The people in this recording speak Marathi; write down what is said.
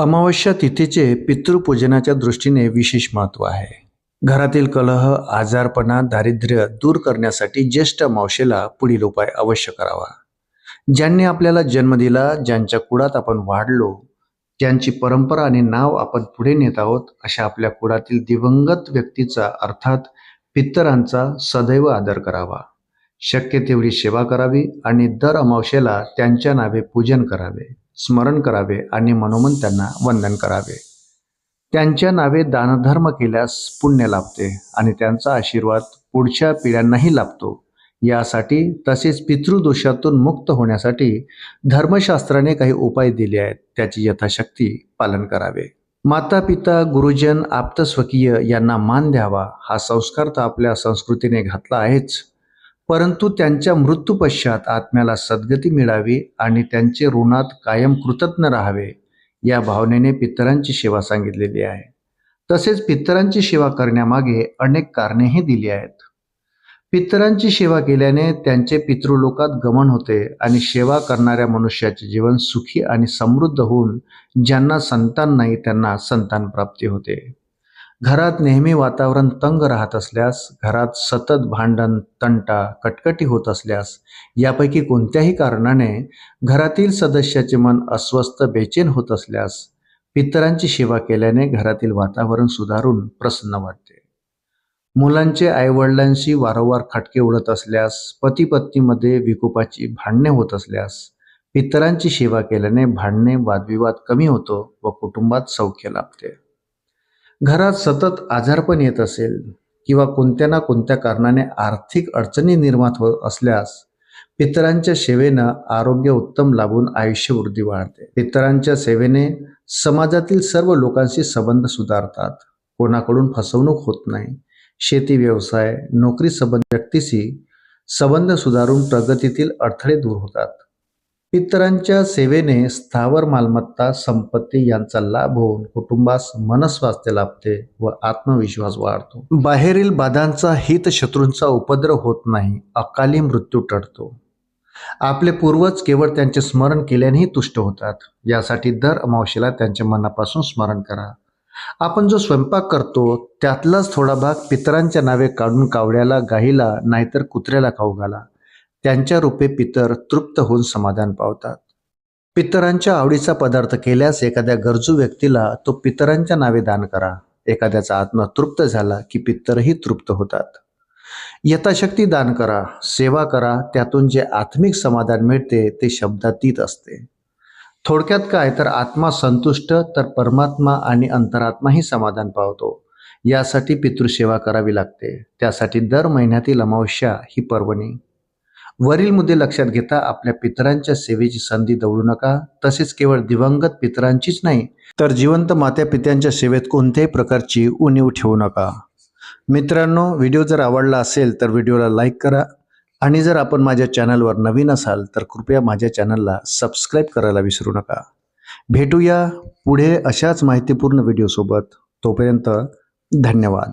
अमावस्या तिथीचे पितृपूजनाच्या दृष्टीने विशेष महत्त्व आहे. घरातील कलह आजारपणा दारिद्र्य दूर करण्यासाठी ज्येष्ठ अमावशेला पुढील उपाय अवश्य करावा. ज्यांनी आपल्याला जन्म दिला ज्यांच्या कुळात आपण वाढलो ज्यांची परंपरा आणि नाव आपण पुढे नेत आहोत अशा आपल्या कुळातील दिवंगत व्यक्तीचा अर्थात पितरांचा सदैव आदर करावा. शक्य तेवढी सेवा करावी आणि दर अमावशेला त्यांच्या नावे पूजन करावे. स्मरण करावे आणि मनोमन त्यांना वंदन करावे. त्यांच्या नावे दानधर्म केल्यास पुण्य लाभते आणि त्यांचा आशीर्वाद पुढच्या पिढ्यांनाही लाभतो. यासाठी तसेच पितृदोषातून मुक्त होण्यासाठी धर्मशास्त्राने काही उपाय दिले आहेत. त्याची यथाशक्ती पालन करावे. माता पिता गुरुजन आप्तस्वकीय यांना मान द्यावा. हा संस्कार तर आपल्या संस्कृतीने घातला आहेच. परंतु त्यांच्या मृत्यूपश्चात आत्म्याला सद्गती मिळावी आणि त्यांचे ऋणात कायम कृतज्ञ राहावे या भावनेने पितरांची सेवा सांगितलेली आहे. तसेच पितरांची सेवा करण्यामागे अनेक कारणेही दिली आहेत. पितरांची सेवा केल्याने त्यांचे पितृलोकात गमन होते आणि सेवा करणाऱ्या मनुष्याचे जीवन सुखी आणि समृद्ध होऊन ज्यांना संतान नाही त्यांना संतान प्राप्ती होते. घरात नेहमी वातावरण तंग राहत असल्यास घरात सतत भांडण तंटा कटकटी होत असल्यास यापैकी कोणत्याही कारणाने घरातील सदस्याचे मन अस्वस्थ बेचैन होत असल्यास पितरांची सेवा केल्याने घरातील वातावरण सुधारून प्रसन्न वाटते. मुलांचे आईवडिलांशी वारंवार खटके उडत असल्यास पती पत्नीमध्ये विकोपाची भांडणे होत असल्यास पितरांची सेवा केल्याने भांडणे वादविवाद कमी होतो व कुटुंबात सौख्य लाभते. घरात सतत आजारपण येत असेल किंवा कोणत्या ना कोणत्या कारणाने आर्थिक अडचणी निर्माण होत असल्यास पितरांच्या सेवेनं आरोग्य उत्तम लाभून आयुष्य वृद्धी वाढते. पितरांच्या सेवेने समाजातील सर्व लोकांशी संबंध सुधारतात. कोणाकडून फसवणूक होत नाही. शेती व्यवसाय नोकरी संबंध व्यक्तीशी संबंध सुधारून प्रगतीतील अडथळे दूर होतात. पितरांच्या सेवेने स्थावर मालमत्ता संपत्ती यांचा लाभ होऊन कुटुंबास मनस्वास्थ्य लाभते व आत्मविश्वास वाढतो. बाहेरील बाधांचा हित शत्रूंचा उपद्रव होत नाही अकाली मृत्यू टळतो. आपले पूर्वज केवळ त्यांचे स्मरण केल्यानेही तुष्ट होतात. यासाठी दर अमावशेला त्यांच्या मनापासून स्मरण करा. आपण जो स्वयंपाक करतो त्यातलाच थोडा भाग पितरांच्या नावे काढून कावड्याला गाईला नाहीतर कुत्र्याला खाऊ घाला. त्यांच्या रूपे पितर तृप्त होऊन समाधान पावतात. पितरांच्या आवडीचा पदार्थ केल्यास एखाद्या गरजू व्यक्तीला तो पितरांच्या नावे दान करा. एखाद्याचा आत्मा तृप्त झाला की पितरही तृप्त होतात. यथाशक्ती दान करा सेवा करा त्यातून जे आत्मिक समाधान मिळते ते शब्दातीत असते. थोडक्यात काय? तर आत्मा संतुष्ट तर परमात्मा आणि अंतरात्माही समाधान पावतो. यासाठी पितृसेवा करावी लागते. त्यासाठी दर महिन्यातील अमावस्या ही पर्वणी. वरील मुद्दे लक्षात घेता आपल्या पितरांच्या सेवेची संधी दवडू नका. तसेच केवळ दिवंगत पितरांचीच नाही तर जिवंत मात्या पित्यांच्या सेवेत कोणत्याही प्रकारची उणीव ठेवू नका. मित्रांनो व्हिडिओ जर आवडला असेल तर व्हिडिओला लाईक करा. आणि जर आपण माझ्या चॅनलवर नवीन असाल तर कृपया माझ्या चॅनलला सबस्क्राईब करायला विसरू नका. भेटूया पुढे अशाच माहितीपूर्ण व्हिडिओसोबत. तोपर्यंत धन्यवाद.